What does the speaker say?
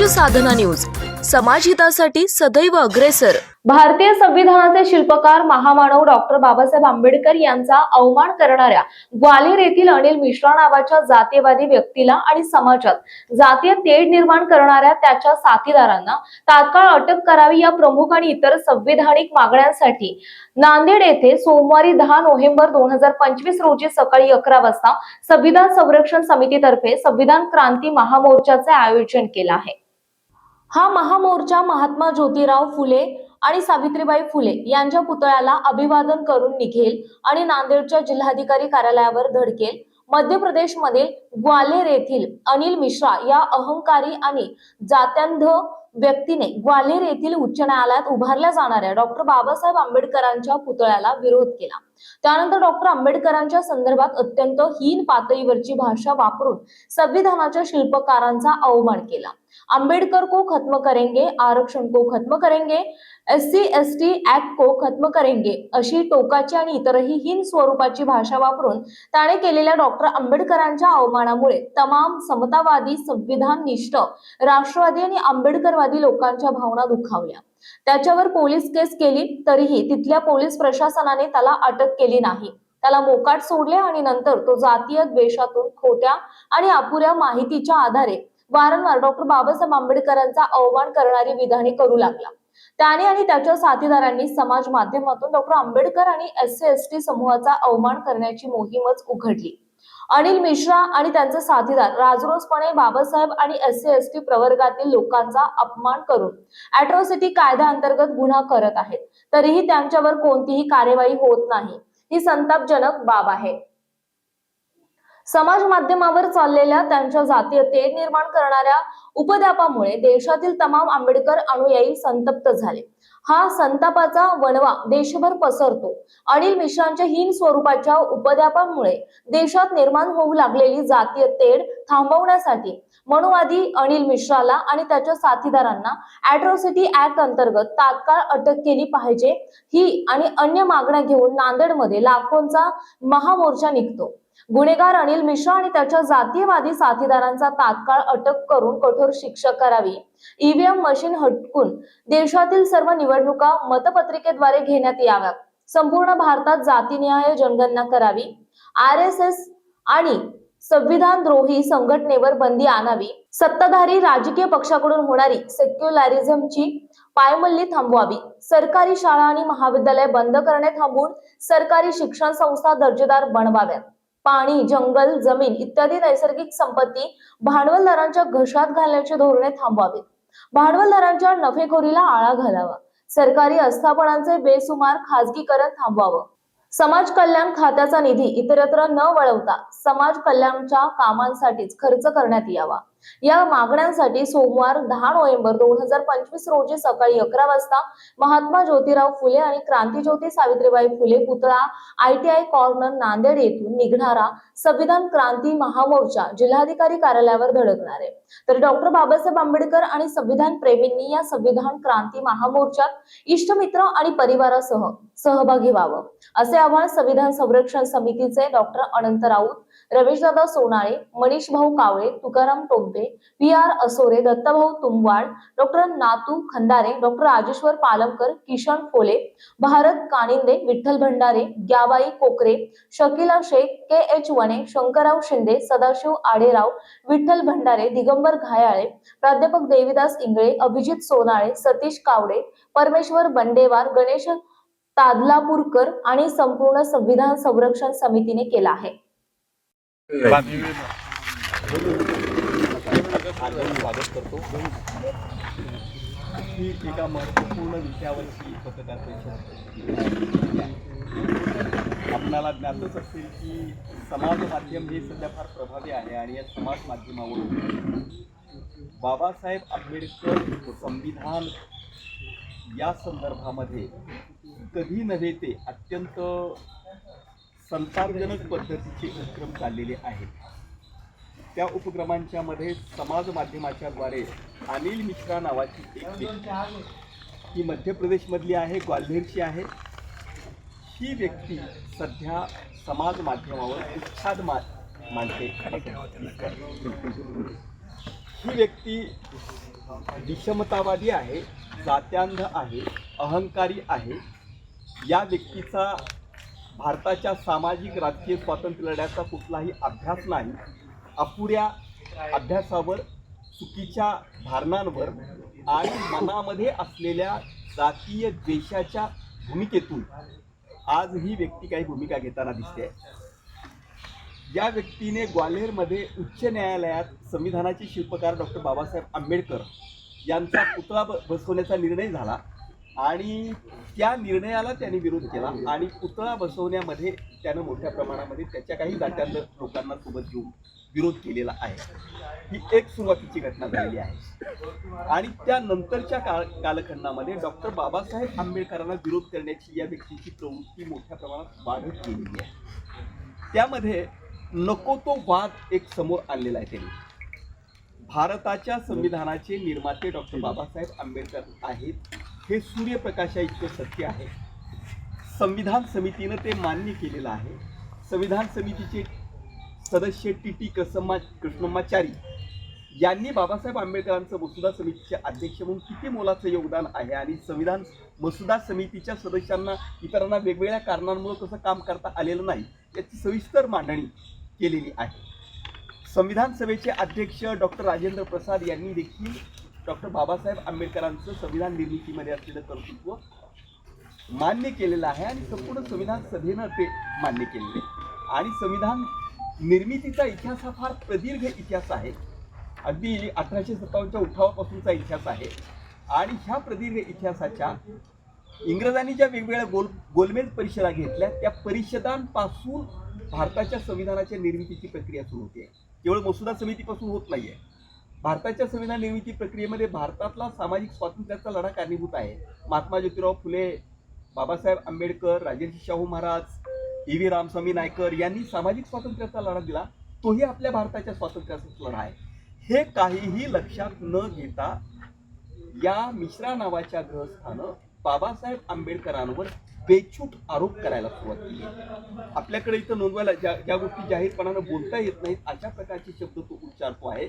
समाज साधना न्यूज. समाज हितासाठी सदैव अग्रेसर. भारतीय संविधानाचे शिल्पकार महामानव डॉक्टर बाबासाहेब आंबेडकर यांचा अवमान करणाऱ्या ग्वाल्हेर येथील अनिल मिश्रा नावाच्या जातीयवादी व्यक्तीला आणि समाजात जातीय तेढ निर्माण करणाऱ्या त्याच्या साथीदारांना तात्काळ अटक करावी या प्रमुख आणि इतर संविधानिक मागण्यांसाठी नांदेड येथे सोमवारी दहा नोव्हेंबर दोन हजार पंचवीस रोजी सकाळी अकरा वाजता संविधान संरक्षण समितीतर्फे संविधान क्रांती महामोर्चाचे आयोजन केलं आहे. हा महामोर्चा महात्मा ज्योतिराव फुले आणि सावित्रीबाई फुले यांच्या पुतळ्याला अभिवादन करून निघेल आणि नांदेडच्या जिल्हाधिकारी कार्यालयावर धडकेल. मध्य प्रदेशमधील ग्वाल्हेर येथील अनिल मिश्रा या अहंकारी आणि जात्यांध व्यक्तीने ग्वाल्हेर येथील उच्च न्यायालयात उभारल्या जाणाऱ्या डॉक्टर बाबासाहेब आंबेडकरांच्या पुतळ्याला विरोध केला. त्यानंतर डॉक्टर आंबेडकरांच्या संदर्भात अत्यंत हीन पातळीवरची भाषा वापरून संविधानाच्या शिल्पकारांचा अवमान केला. आंबेडकर को खत्म करेंगे आरक्षण को खत्म करेंगे S C S T act को खत्म करेंगे अशी टोकाची आणि इतरही हीन स्वरूपाची भाषा वापरून त्याने केलेल्या डॉक्टर आंबेडकरांच्या अवमानामुळे तमाम समतावादी संविधान निष्ठ राष्ट्रवादी आणि आंबेडकरवादी लोकांच्या भावना दुखावल्या. त्याच्यावर पोलीस केस केली तरीही तिथल्या पोलीस प्रशासनाने त्याला अटक केली नाही. त्याला मोकाट सोडले आणि नंतर तो जातीय द्वेषातून खोट्या आणि अपुऱ्या माहितीच्या आधारे वारंवार डॉक्टर बाबासाहेब आंबेडकरांचा अवमान करणारी विधाने करू लागला. त्याने आणि त्याच्या साथीदारांनी समाज माध्यमातून डॉक्टर आंबेडकर आणि एस सी एस टी समूहाचा अवमान करण्याची मोहीमच उघडली. अनिल मिश्रा आणि त्यांचे साथीदार राजरोसपणे बाबासाहेब आणि एस सी एस टी प्रवर्गातील लोकांचा अपमान करून अॅट्रॉसिटी कायद्याअंतर्गत गुन्हा करत आहेत. तरीही त्यांच्यावर कोणतीही कार्यवाही होत नाही. ही संतापजनक बाब आहे. समाज माध्यमावर चाललेल्या त्यांच्या जातीय तेढ निर्माण करणाऱ्या उपद्यापामुळे देशातील तमाम आंबेडकर अनुयायी संतप्त झाले. हा संतापाचा वणवा देशभर पसरतो. अनिल मिश्रांच्या हीन स्वरूपाच्या उपद्यापामुळे देशात निर्माण होऊ लागलेली जातीय तेढ थांबवण्यासाठी मनुवादी अनिल मिश्राला आणि त्याच्या साथीदारांना अॅट्रॉसिटी ऍक्ट अंतर्गत तात्काळ अटक केली पाहिजे. ही आणि अन्य मागण्या घेऊन नांदेडमध्ये लाखोंचा महामोर्चा निघतो. गुन्हेगार अनिल मिश्रा आणि त्याच्या जातीयवादी साथीदारांचा तात्काळ अटक करून कठोर शिक्षा करावी. ईव्हीएम मशीन हटकून देशातील सर्व निवडणुका मतपत्रिकेद्वारे घेण्यात याव्यात. संपूर्ण भारतात जातीनिहाय जनगणना करावी. आर एस एस आणि संविधान द्रोही संघटनेवर बंदी आणावी. सत्ताधारी राजकीय पक्षाकडून होणारी सेक्युलॅरिझमची पायमल्ली थांबवावी. सरकारी शाळा आणि महाविद्यालय बंद करणे थांबवून सरकारी शिक्षण संस्था दर्जेदार बनवाव्यात. पाणी जंगल जमीन इत्यादी नैसर्गिक संपत्ती भांडवलदारांच्या घशात घालण्याची धोरणे थांबवावीत भांडवलदारांच्या नफेखोरीला आळा घालावा. सरकारी आस्थापनांचे बेसुमार खाजगीकरण थांबवावं. समाज कल्याण खात्याचा निधी इतरत्र न वळवता समाज कल्याणच्या कामांसाठीच खर्च करण्यात यावा. या मागण्यांसाठी सोमवार दहा नोव्हेंबर दोन हजार पंचवीस रोजी सकाळी अकरा वाजता महात्मा ज्योतिराव फुले आणि क्रांतीज्योती सावित्रीबाई फुले पुतळा आयटीआय कॉर्नर नांदेड येथून निघणारा संविधान क्रांती महामोर्चा जिल्हाधिकारी कार्यालयावर धडकणार आहे. तर डॉक्टर बाबासाहेब आंबेडकर आणि संविधान प्रेमींनी या संविधान क्रांती महामोर्चात इष्टमित्र आणि परिवारासह सहभागी व्हावं असे आव्हान संविधान संरक्षण समितीचे डॉक्टर अनंत राऊत रमेशदादा सोनाळे मनीष भाऊ Kawale Tukaram Tompe P R Asore Dattabhau Tumbwad doctor Natu Khandare doctor Rajeshwar Palamkar Kishan Phole Bharat Kaninde Vitthal Bhandare Gyabai Kokare Shakila Shaikh के एच वने शंकरराव शिंदे सदाशिव आडेराव विठ्ठल भंडारे दिगंबर घायाळे प्राध्यापक देविदास इंगळे अभिजित सोनाळे सतीश कावडे परमेश्वर बंडेवार गणेश तादलापूरकर आणि संपूर्ण संविधान संरक्षण समितीने केला आहे. स्वागत करतो ही एका महत्त्वपूर्ण विषयावरची पत्रकार परिषद आपणाला ज्ञातच असेल की समाज माध्यम हे सध्या फार प्रभावी आहे आणि या समाज माध्यमावरून बाबासाहेब आंबेडकर संविधान या संदर्भामध्ये कधी नव्हे ते अत्यंत संतापजनक पद्धतीचे उपक्रम चाललेले आहेत. त्या उपक्रमांच्या मध्ये समाज माध्यमाच्याद्वारे अनिल मिश्रा नावाची एक व्यक्ती ही मध्य प्रदेशमधली आहे ग्वाल्हेरची आहे. ही व्यक्ती सध्या समाज माध्यमावर उच्छाद मा मानते ही व्यक्ती विषमतावादी आहे जात्यांध आहे अहंकारी आहे. या व्यक्तीचा भारताच्या सामाजिक राजकीय स्वातंत्र्य लढ्याचा कुठलाही अभ्यास नाही. अपुऱ्या अभ्यासावर चुकीच्या धारणांवर आणि मनामध्ये असलेल्या जातीय द्वेषाच्या भूमिकेतून आज ही व्यक्ती काही भूमिका घेताना दिसते. या व्यक्तीने ग्वाल्हेरमध्ये उच्च न्यायालयात संविधानाचे शिल्पकार डॉक्टर बाबासाहेब आंबेडकर यांचा पुतळा बसवण्याचा निर्णय झाला. आणि त्या निर्णयाला त्यांनी विरोध केला. आणि पुतळा बसवण्यामध्ये त्यानं मोठ्या प्रमाणामध्ये त्याच्या काही जात्यांत लोकांना सोबत घेऊन विरोध केलेला आहे. ही एक सुरुवातीची घटना झालेली आहे. आणि त्यानंतरच्या काळ कालखंडामध्ये डॉक्टर बाबासाहेब आंबेडकरांना विरोध करण्याची या व्यक्तीची प्रवृत्ती मोठ्या प्रमाणात वाढत गेलेली आहे. त्यामध्ये नको तो वाद एक समोर आणलेला आहे त्यांनी. भारताच्या संविधानाचे निर्माते डॉक्टर बाबासाहेब आंबेडकर आहेत. हे सूर्यप्रकाशा इतके सत्य आहे. संविधान समितीनं ते मान्य केलेलं आहे. संविधान समितीचे सदस्य टी टी कसम्मा कृष्णम्माचारी यांनी बाबासाहेब आंबेडकरांचं मसुदा समितीचे अध्यक्ष म्हणून किती मोलाचं योगदान आहे आणि संविधान मसुदा समितीच्या सदस्यांना इतरांना वेगवेगळ्या कारणांमुळे कसं काम करता आलेलं नाही याची सविस्तर मांडणी केलेली आहे. संविधान सभेचे अध्यक्ष डॉक्टर राजेंद्र प्रसाद यांनी देखील डॉक्टर बाबासाहेब आंबेडकरांचं संविधान निर्मितीमध्ये असलेलं कर्तृत्व मान्य केलेलं आहे आणि संपूर्ण संविधान सभेनं ते मान्य केलेले आहे. आणि संविधान निर्मितीचा इतिहास हा फार प्रदीर्घ इतिहास आहे. अगदी अठराशे सत्तावन्नच्या उठावापासूनचा इतिहास आहे. आणि ह्या प्रदीर्घ इतिहासाच्या इंग्रजांनी ज्या वेगवेगळ्या गोल गोलमेज परिषदा घेतल्या त्या परिषदांपासून भारताच्या संविधानाच्या निर्मितीची प्रक्रिया सुरू होते. केवळ मसुदा समितीपासून होत नाही आहे भारताच्या संविधान निर्मिती प्रक्रियेमध्ये भारतातला सामाजिक स्वातंत्र्याचा लढा कारणीभूत आहे. महात्मा ज्योतिराव फुले बाबासाहेब आंबेडकर राजर्षी शाहू महाराज ई व्ही रामस्वामी नायकर यांनी सामाजिक स्वातंत्र्याचा लढा दिला. तोही आपल्या भारताच्या स्वातंत्र्याचाच लढा आहे. हे काहीही लक्षात न घेता या मिश्रा नावाच्या ग्रहस्थानं बाबासाहेब आंबेडकरांवर बेछूट आरोप करायला सुरुवात केली. आपल्याकडे इथं नोंदवायला ज्या ज्या गोष्टी जाहीरपणानं बोलता येत नाहीत अशा प्रकारचे शब्द तो उच्चारतो आहे.